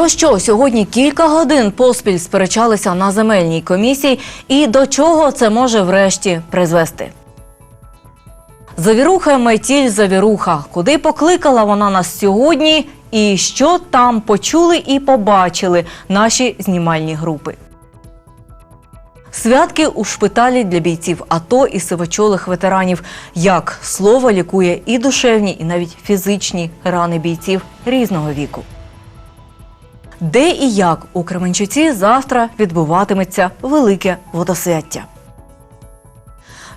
Про що сьогодні кілька годин поспіль сперечалися на земельній комісії і до чого це може врешті призвести? Завіруха метіль завіруха. Куди покликала вона нас сьогодні, і що там почули і побачили наші знімальні групи? Святки у шпиталі для бійців АТО і сивочолих ветеранів. Як слово лікує і душевні, і навіть фізичні рани бійців різного віку. Де і як у Кременчуці завтра відбуватиметься велике водосвяття.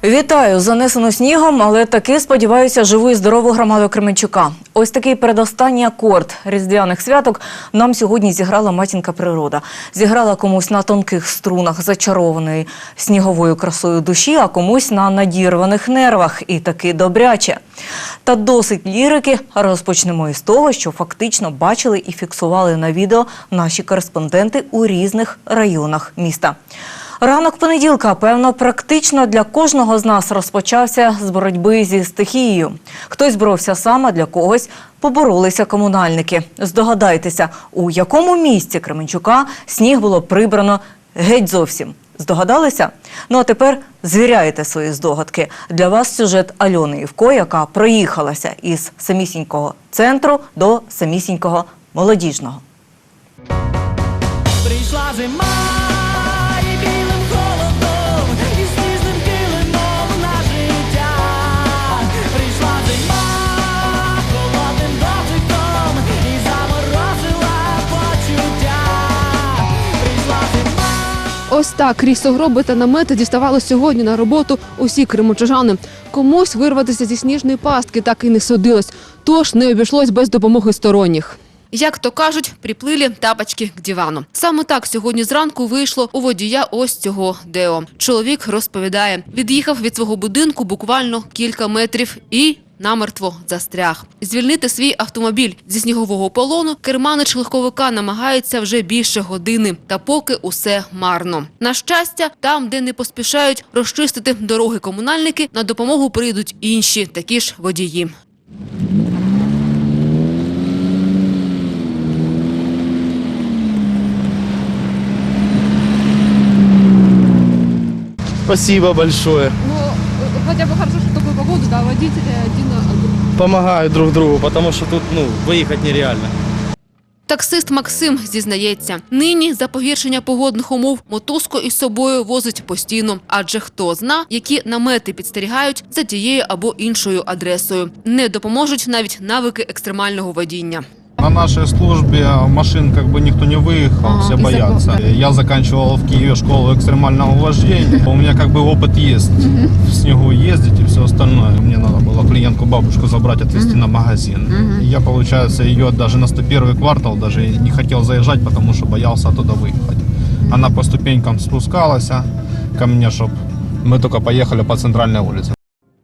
Вітаю занесено снігом, але таки сподіваюся живу і здорову громаду Кременчука. Ось такий передостанній акорд різдвяних святок нам сьогодні зіграла матінка природа. Зіграла комусь на тонких струнах зачарованої сніговою красою душі, а комусь на надірваних нервах і таки добряче. Та досить лірики розпочнемо із того, що фактично бачили і фіксували на відео наші кореспонденти у різних районах міста. Ранок понеділка, певно, практично для кожного з нас розпочався з боротьби зі стихією. Хтось боровся сам, для когось поборолися комунальники. Здогадайтеся, у якому місці Кременчука сніг було прибрано геть зовсім. Здогадалися? Ну а тепер звіряєте свої здогадки. Для вас сюжет Альони Івко, яка проїхалася із самісінького центру до самісінького молодіжного. Прийшла зима Ось так крізь сугроби та намети діставали сьогодні на роботу усі кримочужани. Комусь вирватися зі сніжної пастки так і не судилось, тож не обійшлось без допомоги сторонніх. Як то кажуть, приплили тапочки к дивану. Саме так сьогодні зранку вийшло у водія ось цього Део. Чоловік розповідає, від'їхав від свого будинку буквально кілька метрів і намертво застряг. Звільнити свій автомобіль зі снігового полону керманич легковика намагається вже більше години, та поки усе марно. На щастя, там, де не поспішають розчистити дороги комунальники, на допомогу прийдуть інші такі ж водії. Спасибо большое. Ну, хоча б хорошо, що таку погоду, да, водителі один Помогают друг другу, потому что тут ну, выехать нереально. Таксист Максим зізнається, нині за погіршення погодних умов мотузку із собою возить постійно, адже хто зна, які намети підстерігають за тією або іншою адресою. Не допоможуть навіть навики екстремального водіння. На нашей службе машин как бы никто не выехал, Ага, все боятся. Я заканчивал в Киеве школу экстремального вождения. У меня как бы опыт есть в снегу ездить и все остальное. Мне надо было клиентку бабушку забрать, отвезти на магазин. Я, получается, ее даже на 101 квартал даже не хотел заезжать, потому что боялся оттуда выехать. Она по ступенькам спускалась а, ко мне, чтобы мы только поехали по центральной улице.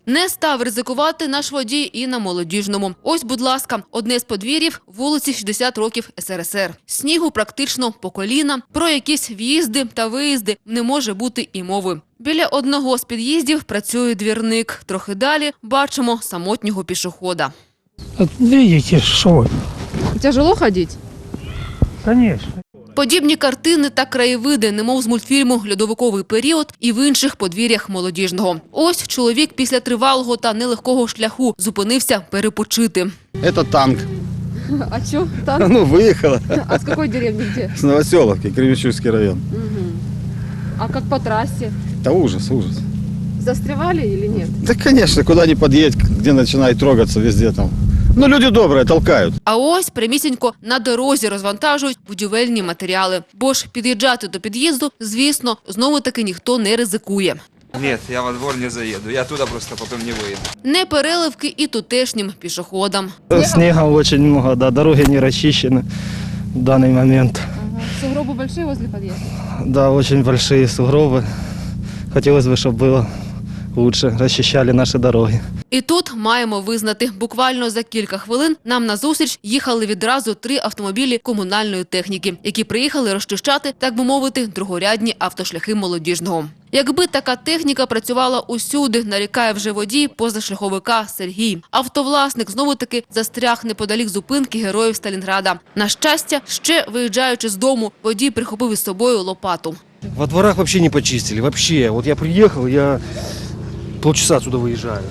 Не став ризикувати наш водій і на молодіжному. Ось, будь ласка, одне з подвір'їв вулиці 60 років СРСР. Снігу практично по коліна. Про якісь в'їзди та виїзди не може бути і мови. Біля одного з під'їздів працює двірник. Трохи далі бачимо самотнього пішохода. Видите, что? Тяжело ходити? Конечно. Подібні картини та краєвиди, немов з мультфільму Льодовиковий період і в інших подвір'ях молодіжного. Ось чоловік після тривалого та нелегкого шляху зупинився перепочити. Это танк. А що там? Ну, выехала А з якої деревні де? с Новоселовки, Кременчугский район. А як по трасі? Да ужас, ужас. Застрявали или ні? Да, конечно, куда ни подъедь, где начинает трогаться, везде там. Ну, люди добрые, толкают. А ось прямісінько на дорозі розвантажують будівельні матеріали. Бо ж під'їжджати до під'їзду, звісно, знову таки ніхто не ризикує. Нет, я во двор не заеду. Я туда просто потом не выеду. Не переливки і тутешнім пішоходам. Снега очень много, да, дороги не расчищены в данный момент. Сугроби большие возле під'їзду? Да, очень большие сугробы. Хотелось бы, чтобы было лучше, расчищали наши дороги. І тут маємо визнати, буквально за кілька хвилин нам на зустріч їхали відразу три автомобілі комунальної техніки, які приїхали розчищати, так би мовити, другорядні автошляхи молодіжного. Якби така техніка працювала усюди, нарікає вже водій позашляховика Сергій. Автовласник знову таки застряг неподалік зупинки героїв Сталінграда. На щастя, ще виїжджаючи з дому, водій прихопив із собою лопату. Во дворах вообще не почистили, вообще. Вот я приехал, я полчаса отсюда выезжаю.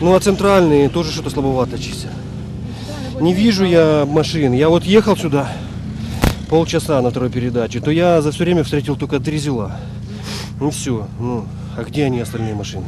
Ну а центральные тоже что-то слабовато чистят. Не вижу я машин. Я вот ехал сюда полчаса на второй передаче, то я за все время встретил только три зела. Ну все, ну, а где они остальные машины?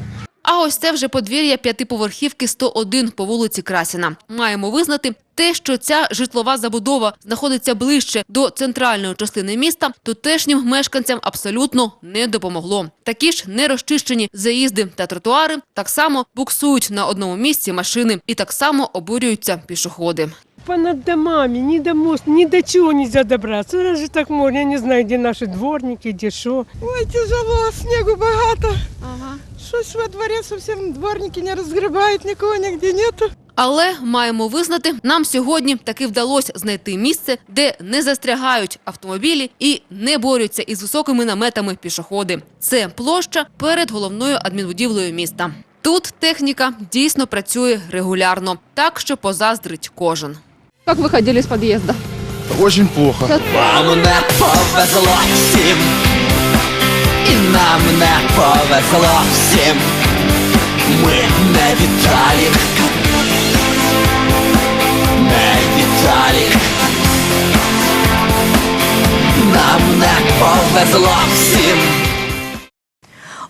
Ось це вже подвір'я п'ятиповерхівки 101 по вулиці Красіна. Маємо визнати те, що ця житлова забудова знаходиться ближче до центральної частини міста, тутешнім мешканцям абсолютно не допомогло. Такі ж нерозчищені заїзди та тротуари так само буксують на одному місці машини і так само обурюються пішоходи. Понад домами, ни до моста, ни до чего нельзя добраться. Разве так можно? Я не знаю, где наши дворники, где что. Ой, тяжело, снегу багато. Ага. Щось во дворі зовсім дворники не розгрібають, нікого нігде нету. Але маємо визнати, нам сьогодні таки вдалося знайти місце, де не застрягають автомобілі і не борються із високими наметами пішоходи. Це площа перед головною адмінбудівлею міста. Тут техніка дійсно працює регулярно, так що позаздрить кожен. Як виходили з під'їзду? Очень плохо. Вам не повезло всім, і нам не повезло всім. Ми не Віталік, не Віталік. Нам не повезло всім.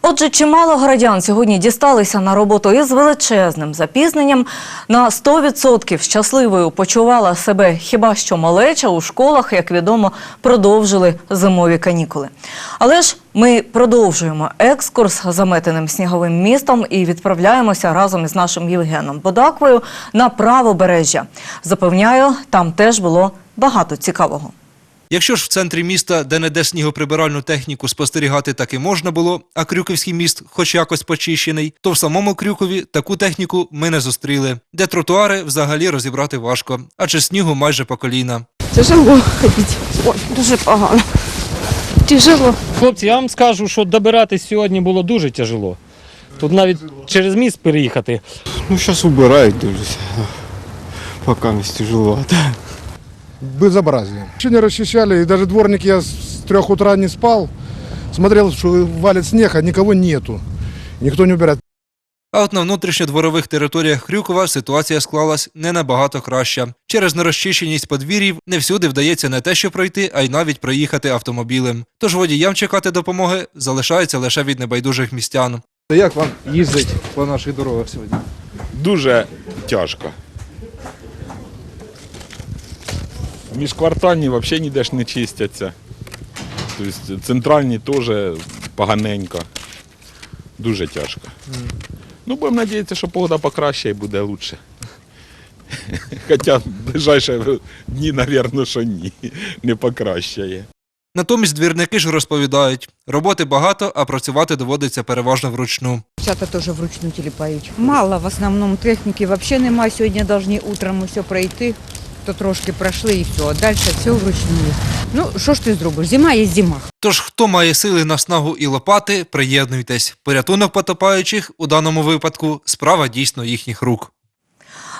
Отже, чимало городян сьогодні дісталися на роботу із величезним запізненням. На 100% щасливою почувала себе хіба що малеча у школах, як відомо, продовжили зимові канікули. Але ж ми продовжуємо екскурс заметеним сніговим містом і відправляємося разом із нашим Євгеном Бодаквою на правобережжя. Запевняю, там теж було багато цікавого. Якщо ж в центрі міста, де не де снігоприбиральну техніку спостерігати таки можна було, а Крюківський міст хоч якось почищений, то в самому Крюкові таку техніку ми не зустріли, де тротуари взагалі розібрати важко, адже снігу майже по коліна. Тяжело ходити. Ой, дуже погано. Тяжело. Хлопці, я вам скажу, що добиратись сьогодні було дуже тяжело. Тут навіть через міст переїхати. Ну, зараз вбирають дивлюся. Поки не тяжеловато. Безобразие. Еще не расчищали, и даже дворник я с трех утра не спал. Смотрел, что валит снег, а никого нету. Никто не убирает. А от на внутрішньодворових територіях Крюкова ситуація склалась не набагато краща. Через нерозчищеність подвір'їв не всюди вдається не те, що пройти, а й навіть проїхати автомобілем. Тож водіям чекати допомоги залишається лише від небайдужих містян. Як вам їздить по наших дорогах сьогодні? Дуже тяжко. Міжквартальні взагалі ніде ж не чистяться. Тобто центральні теж поганенько. Дуже тяжко. Ну, будемо сподіватися, що погода покраще і буде краще. Хоча в ближайші дні, мабуть, що ні, не покращає. Натомість двірники ж розповідають, роботи багато, а працювати доводиться переважно вручну. Дівчата теж вручну тіліпають. Мало в основному техніки, взагалі немає. Сьогодні повинні утром усе пройти. То трошки пройшли і все, а далі все вручну. Ну, що ж ти зробиш? Зима є зима. Тож, хто має сили на снагу і лопати, приєднуйтесь. Порятунок потопаючих у даному випадку справа дійсно їхніх рук.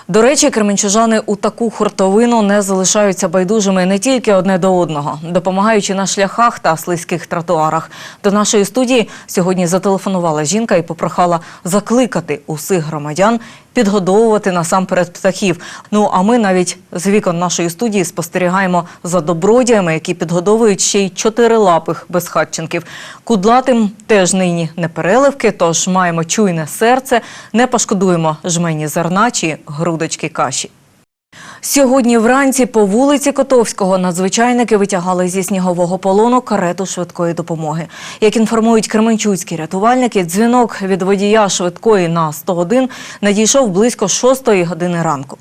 До речі, кременчужани у таку хуртовину не залишаються байдужими не тільки одне до одного, допомагаючи на шляхах та слизьких тротуарах. До нашої студії сьогодні зателефонувала жінка і попрохала закликати усіх громадян підгодовувати насамперед птахів. Ну а ми навіть з вікон нашої студії спостерігаємо за добродіями, які підгодовують ще й чотирилапих безхатченків. Кудлатим теж нині не переливки, тож маємо чуйне серце, не пошкодуємо жмені зерна чи грудочки каші. Сьогодні вранці по вулиці Котовського надзвичайники витягали зі снігового полону карету швидкої допомоги. Як інформують кременчуцькі рятувальники, дзвінок від водія швидкої на 101 надійшов близько 6 години ранку.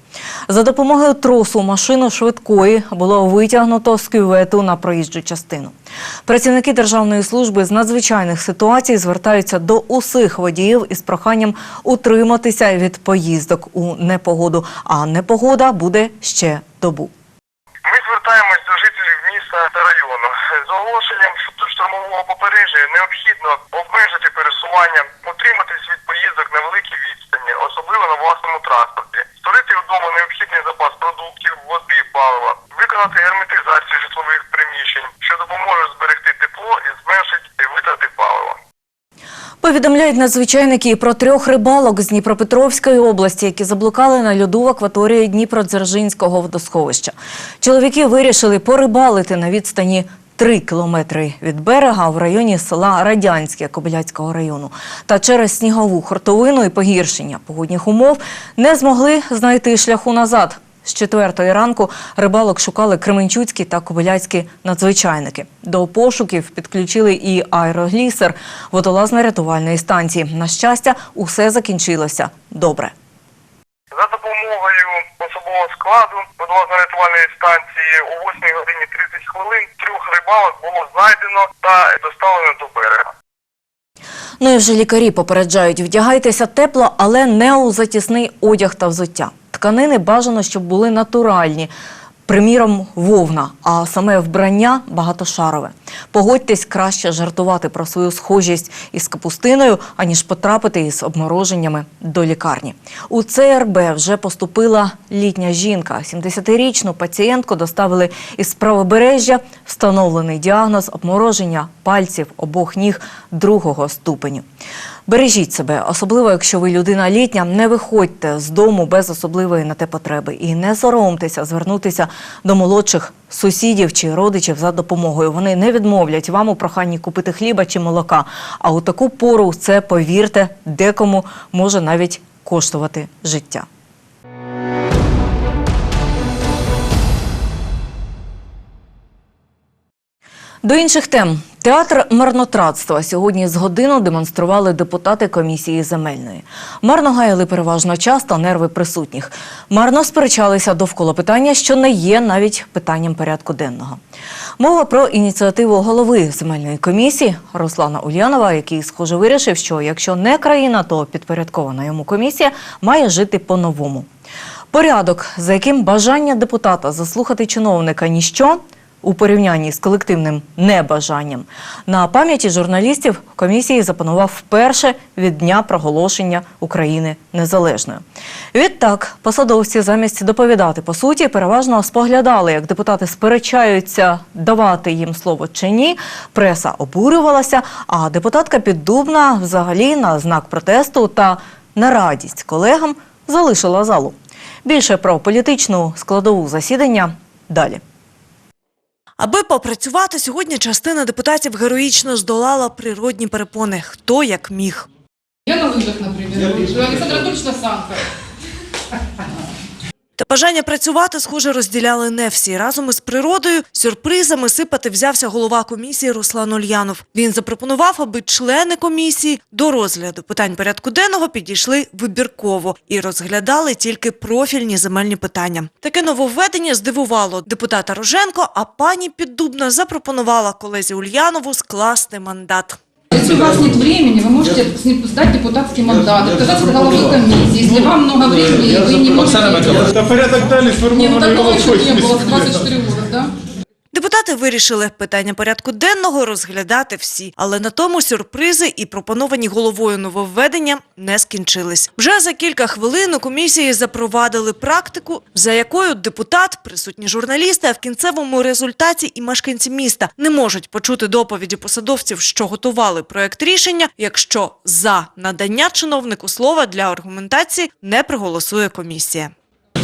За допомогою тросу машину швидкої було витягнуто з кювету на проїжджу частину. Працівники Державної служби з надзвичайних ситуацій звертаються до усіх водіїв із проханням утриматися від поїздок у непогоду, а непогода буде ще добу. Ми звертаємось до жителів міста та району. З оголошенням штурмового попередження необхідно обмежити пересування, утриматись від поїздок на великій відстані, особливо на власному транспорті, створити вдома необхідний запас продуктів, води, палива, виконати герметизацію житлових приміщень, що допоможе зберегти тепло і зменшить витрати палива. Повідомляють надзвичайники і про трьох рибалок з Дніпропетровської області, які заблукали на льоду в акваторії Дніпродзержинського водосховища. Чоловіки вирішили порибалити на відстані 3 кілометри від берега в районі села Радянське Кобиляцького району. Та через снігову хуртовину і погіршення погодних умов не змогли знайти шляху назад. З четвертої ранку рибалок шукали кременчуцькі та кобиляцькі надзвичайники. До пошуків підключили і аероглісер водолазно-рятувальної станції. На щастя, усе закінчилося добре. За допомогою особового складу водолазно-рятувальної станції о 8 годині 30 хвилин трьох рибалок було знайдено та доставлено до берега. Ну і вже лікарі попереджають, вдягайтеся тепло, але не у затісний одяг та взуття. Тканини бажано, щоб були натуральні. Приміром, вовна, а саме вбрання багатошарове. Погодьтесь краще жартувати про свою схожість із капустиною, аніж потрапити із обмороженнями до лікарні. У ЦРБ вже поступила літня жінка. 70-річну пацієнтку доставили із правобережжя. Встановлений діагноз обмороження пальців обох ніг другого ступеню. Бережіть себе, особливо якщо ви людина літня, не виходьте з дому без особливої на те потреби і не соромтеся звернутися до молодших сусідів чи родичів за допомогою. Вони не відмовлять вам у проханні купити хліба чи молока. А у таку пору це, повірте, декому може навіть коштувати життя. До інших тем. Театр марнотратства сьогодні з годину демонстрували депутати комісії земельної. Марно гаяли переважно час та нерви присутніх. Марно сперечалися довкола питання, що не є навіть питанням порядку денного. Мова про ініціативу голови земельної комісії Руслана Ульянова, який, схоже, вирішив, що якщо не країна, то підпорядкована йому комісія має жити по-новому. Порядок, за яким бажання депутата заслухати чиновника ніщо у порівнянні з колективним небажанням. На пам'яті журналістів комісії запанував вперше від дня проголошення України незалежною. Відтак, посадовці замість доповідати по суті, переважно споглядали, як депутати сперечаються, давати їм слово чи ні. Преса обурювалася, а депутатка Піддубна взагалі на знак протесту та на радість колегам залишила залу. Більше про політичну складову засідання далі. Аби попрацювати, сьогодні частина депутатів героїчно здолала природні перепони. Хто як міг. Я на лыжах, наприклад. Александр Анатольевич на санках. Та бажання працювати, схоже, розділяли не всі. Разом із природою сюрпризами сипати взявся голова комісії Руслан Ульянов. Він запропонував, аби члени комісії до розгляду питань порядку денного підійшли вибірково і розглядали тільки профільні земельні питання. Таке нововведення здивувало депутата Роженко, а пані Піддубна запропонувала колезі Ульянову скласти мандат. Если у вас нет времени, вы можете сдать депутатский мандат, отказаться от головы комиссии. Если вам много времени, и вы не можете... Та порядок далі Не, ну такого еще не было в 24 года, да? Депутати вирішили питання порядку денного розглядати всі, але на тому сюрпризи і пропоновані головою нововведення не скінчились. Вже за кілька хвилин у комісії запровадили практику, за якою депутат, присутні журналісти, а в кінцевому результаті і мешканці міста не можуть почути доповіді посадовців, що готували проект рішення, якщо за надання чиновнику слова для аргументації не проголосує комісія.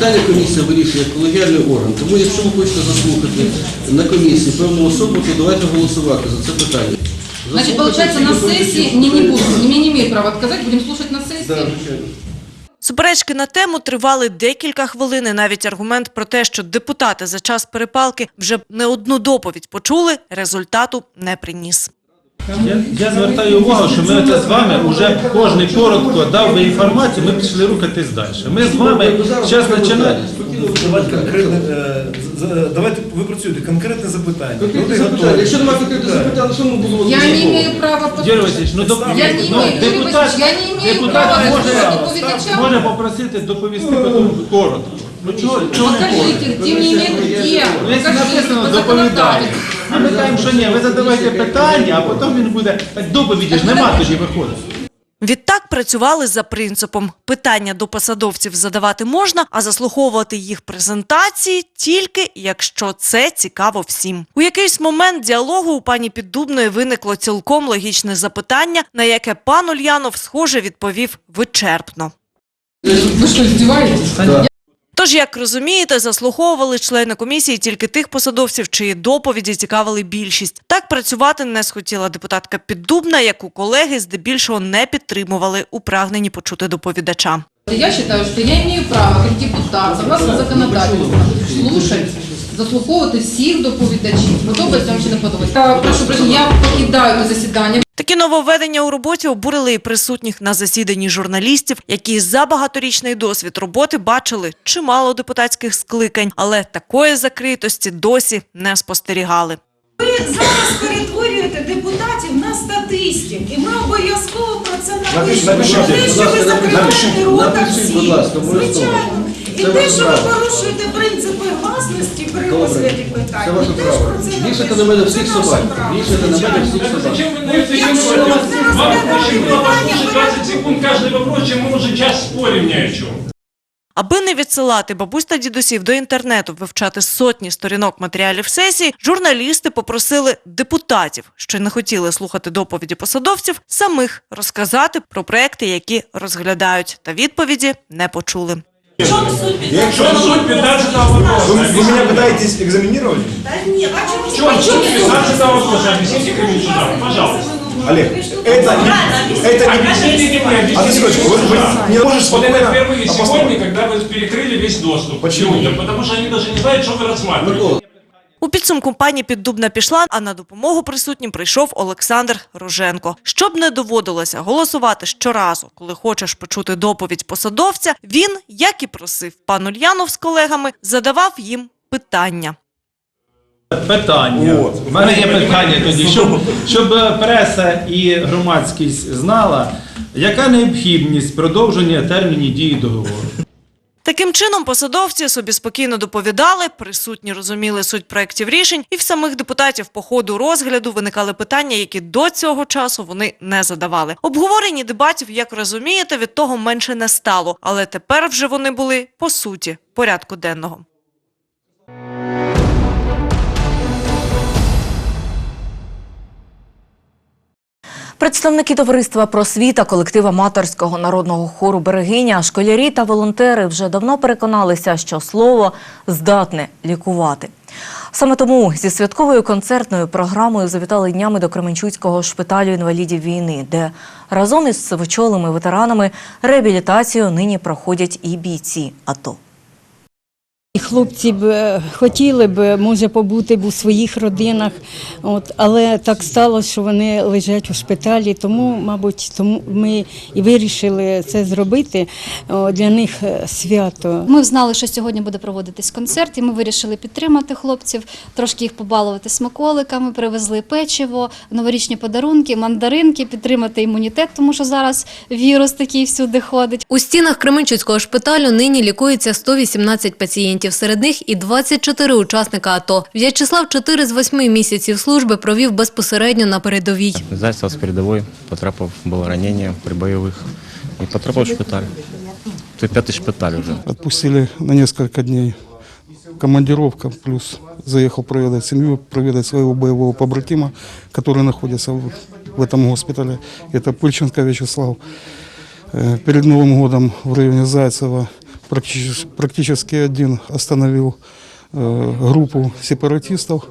Питання комісія вирішує як колегіальний орган. Тому якщо ви хочете заслухати на комісії певну особу, то давайте голосувати за це питання. Значит, получается, на сессии мне не будут, мне не имеют права отказать, будем слушать на сессии. Суперечки на тему тривали декілька хвилин. і Навіть аргумент про те, що депутати за час перепалки вже не одну доповідь почули, результату не приніс. Я, я звертаю увагу, що ми оце з вами вже кожен коротко дав би інформацію, ми пішли рухатись далі. Ми з вами зараз починаємо. Давайте конкретне, е, з- з- давайте ви працюєте, конкретне запитання. Люди Конкретне запитання. готові. Якщо немає конкретного запитання, що ми будемо Я не имею права Юрій Васильович, ну, доп... Я не ну имею, депутат, я не имею депутат права може, доповідача. може попросити доповісти потім коротко. Ну чого, чого не Покажите, коротко? тем не менее, где? Ну, якщо написано доповідає. А ми кажемо, що ні, ви задавайте питання, а потім він буде. Так доповіді ж нема тоді виходить. Відтак працювали за принципом: питання до посадовців задавати можна, а заслуховувати їх презентації тільки якщо це цікаво всім. У якийсь момент діалогу у пані Піддубної виникло цілком логічне запитання, на яке пан Ульянов, схоже, відповів вичерпно. Вы что, издеваетесь? Тож, як розумієте, заслуховували члени комісії тільки тих посадовців, чиї доповіді цікавили більшість. Так працювати не схотіла депутатка Піддубна, яку колеги здебільшого не підтримували у прагненні почути доповідача. Я вважаю, що я маю право, як депутат, согласно законодательству, слушать, заслуховувати всіх доповідачів. Подобається вам чи не подобається? Я прошу прощення, я покидаю засідання. Такі нововведення у роботі обурили і присутніх на засіданні журналістів, які за багаторічний досвід роботи бачили чимало депутатських скликань, але такої закритості досі не спостерігали. Ви зараз перетворюєте депутатів на статистів, і ми обов'язково про це напишемо. напишіть, Те, будь що ви ласка, закриваєте напишіть, рота обов'язково. звичайно. І те, що ви право. порушуєте розгляді питань, Це ми ваше теж право. про це Вішайте на мене всіх собак. Вішайте на мене всіх собак. Ви зараз розглядаєте питання, секунд каждый вопрос, чем мы уже час спорим ни о чем. Аби не відсилати бабусь та дідусів до інтернету вивчати сотні сторінок матеріалів сесії, журналісти попросили депутатів, що не хотіли слухати доповіді посадовців, самих розказати про проекти, які розглядають, та відповіді не почули. В чому суть В чем суть 15 вопроса? Вы, вы меня пытаетесь экзаменировать? Та ні, а чому В чем суть 15 вопроса? Объясните Кременчугам, пожалуйста. Олег, это не... Это не... Объясните мне, объясните секундочку, вы, вы не можешь Вот это впервые а сегодня, когда вы перекрыли весь доступ Почему? людям, потому что они даже не знают, что вы рассматриваете. У підсумку пані Піддубна пішла, а на допомогу присутнім прийшов Олександр Роженко. Щоб не доводилося голосувати щоразу, коли хочеш почути доповідь посадовця, він, як і просив пан Ульянов з колегами, задавав їм питання. Питання. У мене є питання тоді, щоб, щоб преса і громадськість знала, яка необхідність продовження термінів дії договору. Таким чином, посадовці собі спокійно доповідали, присутні розуміли суть проєктів рішень, і в самих депутатів по ходу розгляду виникали питання, які до цього часу вони не задавали. Обговорені дебатів, як розумієте, від того менше не стало, але тепер вже вони були по суті порядку денного. Представники товариства просвіта, колектив аматорського народного хору Берегиня, школярі та волонтери вже давно переконалися, що слово здатне лікувати. Саме тому зі святковою концертною програмою завітали днями до Кременчуцького шпиталю інвалідів війни, де разом із сивочолими ветеранами реабілітацію нині проходять і бійці АТО. Хлопці б е, хотіли б, може, побути б у своїх родинах, от, але так сталося, що вони лежать у шпиталі, тому, мабуть, тому ми і вирішили це зробити. О, для них е, свято. Ми знали, що сьогодні буде проводитись концерт, і ми вирішили підтримати хлопців, трошки їх побалувати смаколиками, привезли печиво, новорічні подарунки, мандаринки, підтримати імунітет, тому що зараз вірус такий всюди ходить. У стінах Кременчуцького шпиталю нині лікується 118 пацієнтів Серед них і 24 учасника АТО. В'ячеслав 4 з 8 місяців служби провів безпосередньо на передовій. Зайцев з передової потрапив, було ранення при бойових і потрапив в шпиталь. Це п'ятий шпиталь вже. Отпустили на несколько дней. Командировка, плюс заехал проведать семью, проведать своего боевого побратима, который находится в, в этом госпитале. Это Пыльченко Вячеслав. Э, Перед Новым годом в районе Зайцева практически, практически один остановил э, группу сепаратистов.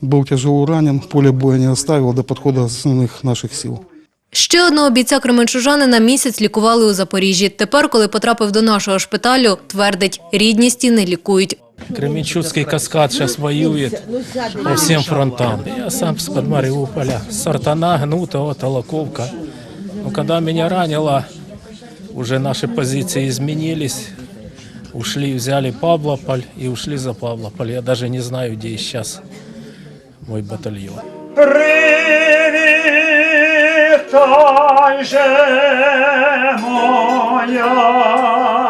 Был тяжело ранен, поле боя не оставил до подхода основных наших сил. Ще одного бійця кременчужанина місяць лікували у Запоріжжі. Тепер, коли потрапив до нашого шпиталю, твердить, рідні стіни лікують. Кременчуцкий каскад сейчас воюет по всем фронтам. Я сам с-под Мариуполя, Сартана, Гнутого, Толоковка. Но когда меня ранило, уже наши позиции изменились. Ушли, взяли Павлополь и ушли за Павлополь. Я даже не знаю, где сейчас мой батальон. Привітай же, моя.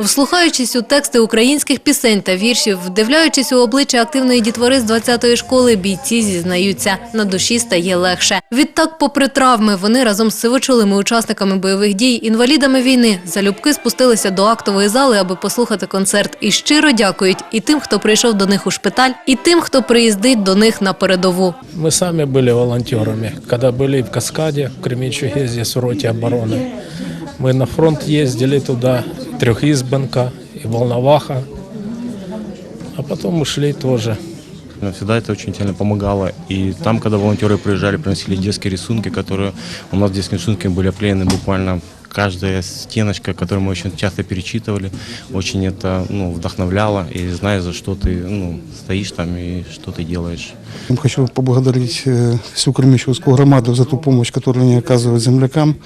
Вслухаючись у тексти українських пісень та віршів, вдивляючись у обличчя активної дітвори з 20-ї школи, бійці зізнаються, на душі стає легше. Відтак, попри травми, вони разом з сивочолими учасниками бойових дій, інвалідами війни, залюбки спустилися до актової зали, аби послухати концерт. І щиро дякують і тим, хто прийшов до них у шпиталь, і тим, хто приїздить до них на передову. Мы сами были волонтерами. Когда были в Каскаде, в Кременчуге, здесь в роте обороны, Мы на фронт ездили туда, Трехизбенка и Волноваха, а потом ушли тоже. Всегда это очень сильно помогало. И там, когда волонтеры приезжали, приносили детские рисунки, которые у нас детские рисунки были оклеены буквально каждая стеночка, которую мы очень часто перечитывали, очень это ну, вдохновляло. И знаешь, за что ты ну, стоишь там и что ты делаешь. Я Хочу поблагодарить э, всю Кременчугскую громаду за ту помощь, которую они оказывают землякам.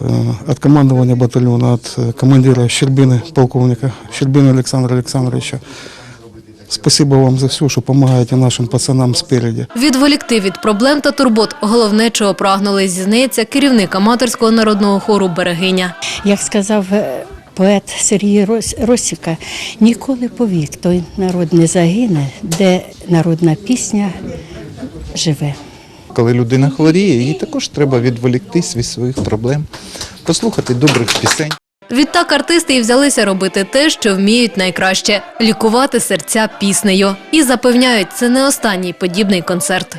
Э, От командования батальона, от э, командира Щербины, полковника Щербина Александра Александровича. Спасибо вам за все, что помогаете нашим пацанам спереди. Відволікти від проблем та турбот головне, чого прагнули, зізнається керівник аматорського народного хору «Берегиня». Як сказав е, поет Сергій Рос- Росіка, ніколи повік той народ не загине, де народна пісня живе. Коли людина хворіє, їй також треба відволіктись від своїх проблем, послухати добрих пісень. Відтак артисти і взялися робити те, що вміють найкраще – лікувати серця піснею. І запевняють, це не останній подібний концерт.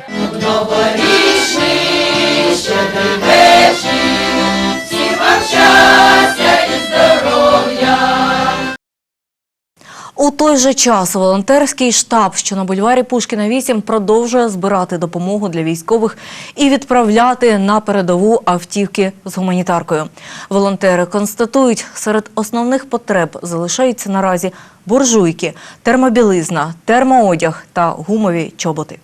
Той же час волонтерський штаб, що на бульварі Пушкіна 8, продовжує збирати допомогу для військових і відправляти на передову автівки з гуманітаркою. Волонтери констатують, серед основних потреб залишаються наразі буржуйки, термобілизна, термоодяг та гумові чоботи.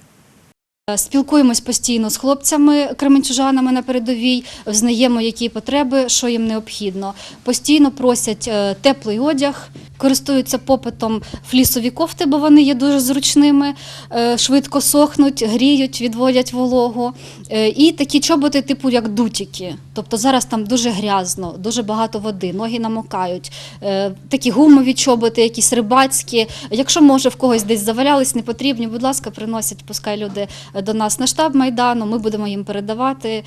Спілкуємось постійно з хлопцями, кременчужанами на передовій, взнаємо, які потреби, що їм необхідно. Постійно просять е, теплий одяг, користуються попитом флісові кофти, бо вони є дуже зручними, е, швидко сохнуть, гріють, відводять вологу. Е, І такі чоботи, типу як дутіки. Тобто зараз там дуже грязно, дуже багато води, ноги намокають. Е, Такі гумові чоботи, якісь рибацькі. Якщо може в когось десь завалялись, не потрібні, будь ласка, приносять, пускай люди до нас на штаб майдану. Ми будемо їм передавати.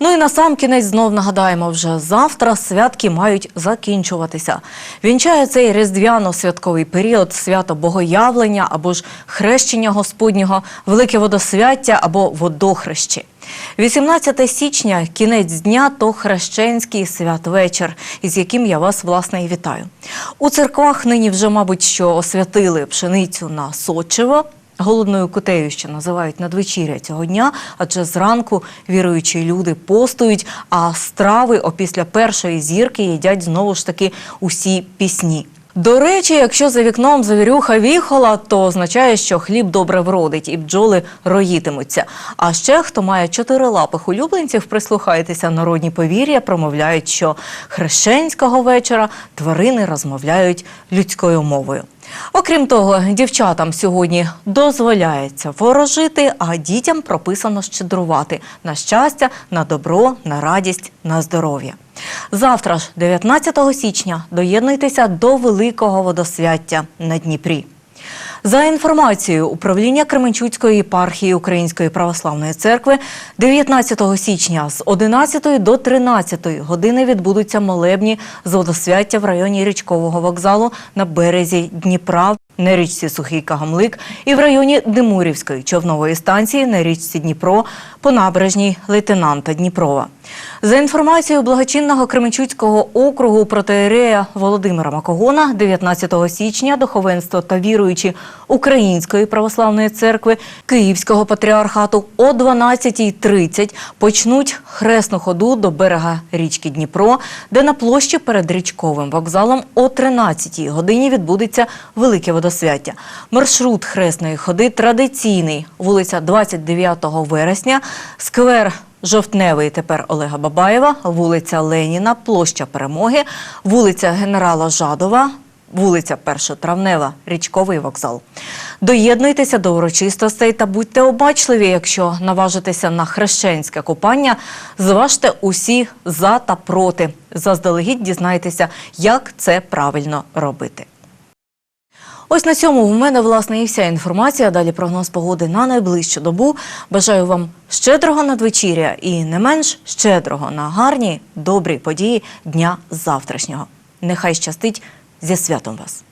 Ну і на сам кінець знов нагадаємо, вже завтра святки мають закінчуватися. Вінчає цей різдвяно-святковий період свято Богоявлення або ж хрещення Господнього, велике водосвяття або водохрещі. 18 січня, кінець дня, то хрещенський святвечір, із яким я вас власне і вітаю. У церквах нині вже, мабуть, що освятили пшеницю на сочево, Голодною кутею ще називають надвечіря цього дня, адже зранку віруючі люди постують, а страви опісля першої зірки їдять знову ж таки усі пісні. До речі, якщо за вікном завірюха віхола, то означає, що хліб добре вродить і бджоли роїтимуться. А ще хто має чотирилапих улюбленців, прислухайтеся, народні повір'я промовляють, що хрещенського вечора тварини розмовляють людською мовою. Окрім того, дівчатам сьогодні дозволяється ворожити, а дітям прописано щедрувати на щастя, на добро, на радість, на здоров'я. Завтра ж, 19 січня, доєднуйтеся до великого водосвяття на Дніпрі. За інформацією управління Кременчуцької єпархії Української православної церкви, 19 січня з 11 до 13 години відбудуться молебні з водосвяття в районі річкового вокзалу на березі Дніпра. На річці Сухий Кагамлик і в районі Димурівської човнової станції на річці Дніпро по набережній лейтенанта Дніпрова. За інформацією благочинного Кременчуцького округу протеєрея Володимира Макогона, 19 січня духовенство та віруючі Української православної церкви Київського патріархату о 12.30 почнуть хресну ходу до берега річки Дніпро, де на площі перед річковим вокзалом о 13.00 годині відбудеться велике водосвяття. Маршрут хресної ходи традиційний. Вулиця 29 вересня, сквер Жовтневий тепер Олега Бабаєва, вулиця Леніна, площа Перемоги, вулиця Генерала Жадова, вулиця Першотравнева, річковий вокзал. Доєднуйтеся до урочистостей та будьте обачливі, якщо наважитеся на хрещенське купання, зважте усі за та проти. Заздалегідь дізнайтеся, як це правильно робити. Ось на цьому в мене власне і вся інформація. Далі прогноз погоди на найближчу добу. Бажаю вам щедрого надвечіря і не менш щедрого на гарні добрі події дня завтрашнього. Нехай щастить зі святом вас.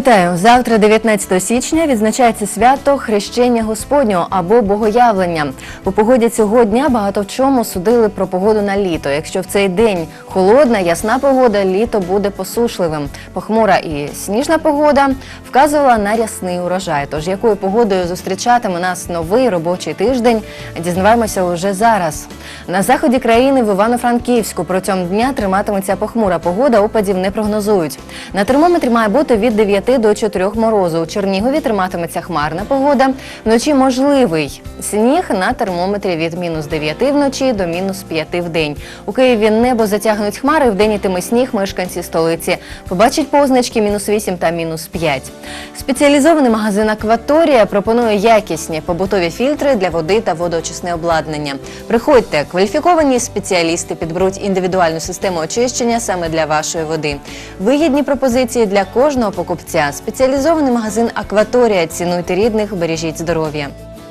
Вітаю! Завтра, 19 січня, відзначається свято Хрещення Господнього або Богоявлення. По погоді цього дня багато в чому судили про погоду на літо. Якщо в цей день холодна, ясна погода, літо буде посушливим. Похмура і сніжна погода вказувала на рясний урожай. Тож якою погодою зустрічатиме нас новий робочий тиждень, дізнаваємося уже зараз. На заході країни в Івано-Франківську протягом дня триматиметься похмура погода, опадів не прогнозують. На термометрі має бути від 9 до 4 морозу. У Чернігові триматиметься хмарна погода. Вночі можливий сніг на термометрі від мінус 9 вночі до мінус 5 в день. У Києві небо затягнуть хмари, вдень йтиме сніг мешканці столиці. Побачать позначки мінус 8 та мінус 5. Спеціалізований магазин Акваторія пропонує якісні побутові фільтри для води та водоочисне обладнання. Приходьте, кваліфіковані спеціалісти підберуть індивідуальну систему очищення саме для вашої води. Вигідні пропозиції для кожного покупця. Спеціалізований магазин Акваторія. Цінуйте рідних, бережіть здоров'я.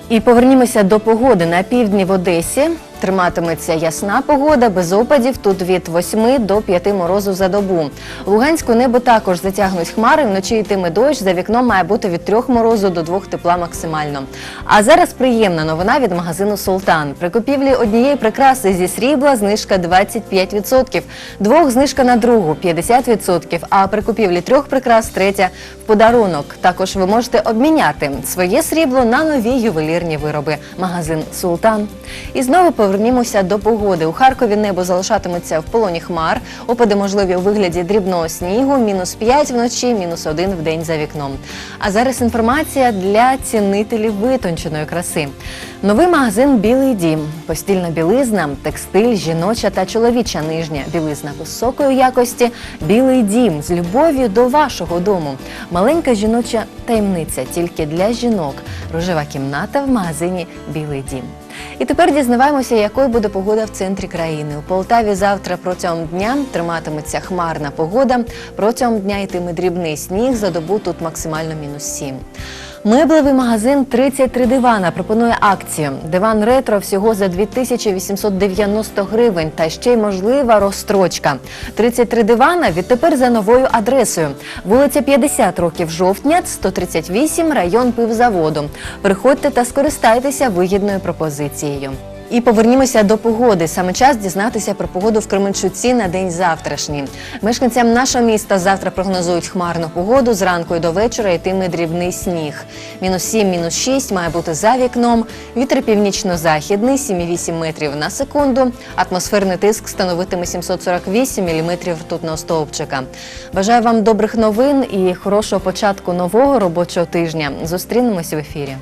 І повернімося до погоди на півдні в Одесі. Триматиметься ясна погода, без опадів. Тут від 8 до 5 морозу за добу. Луганську небо також затягнуть хмари. Вночі йтиме дощ. За вікном має бути від 3 морозу до 2 тепла максимально. А зараз приємна новина від магазину Султан. При купівлі однієї прикраси зі срібла знижка 25%, двох знижка на другу 50%, а при купівлі трьох прикрас третя в подарунок. Також ви можете обміняти своє срібло на нові ювелірні вироби. Магазин Султан. І знову повернімося до погоди. У Харкові небо залишатиметься в полоні хмар. Опади можливі у вигляді дрібного снігу, мінус 5 вночі, мінус 1 в день за вікном. А зараз інформація для цінителів витонченої краси. Новий магазин Білий дім. Постільна білизна, текстиль, жіноча та чоловіча нижня. Білизна високої якості. Білий дім з любов'ю до вашого дому. Маленька жіноча таємниця тільки для жінок. Рожева кімната в магазині Білий дім. І тепер дізнаваємося, якою буде погода в центрі країни. У Полтаві завтра протягом дня триматиметься хмарна погода. Протягом дня йтиме дрібний сніг. За добу тут максимально мінус 7. Меблевий магазин 33 дивана пропонує акцію. Диван ретро всього за 2890 гривень та ще й можлива розстрочка. 33 дивана відтепер за новою адресою. Вулиця 50 років жовтня, 138, район пивзаводу. Приходьте та скористайтеся вигідною пропозицією. І повернімося до погоди. Саме час дізнатися про погоду в Кременчуці на день завтрашній. Мешканцям нашого міста завтра прогнозують хмарну погоду. Зранку і до вечора йтиме дрібний сніг. Мінус 7, мінус 6 має бути за вікном. Вітер північно-західний 7,8 метрів на секунду. Атмосферний тиск становитиме 748 міліметрів ртутного стовпчика. Бажаю вам добрих новин і хорошого початку нового робочого тижня. Зустрінемось в ефірі.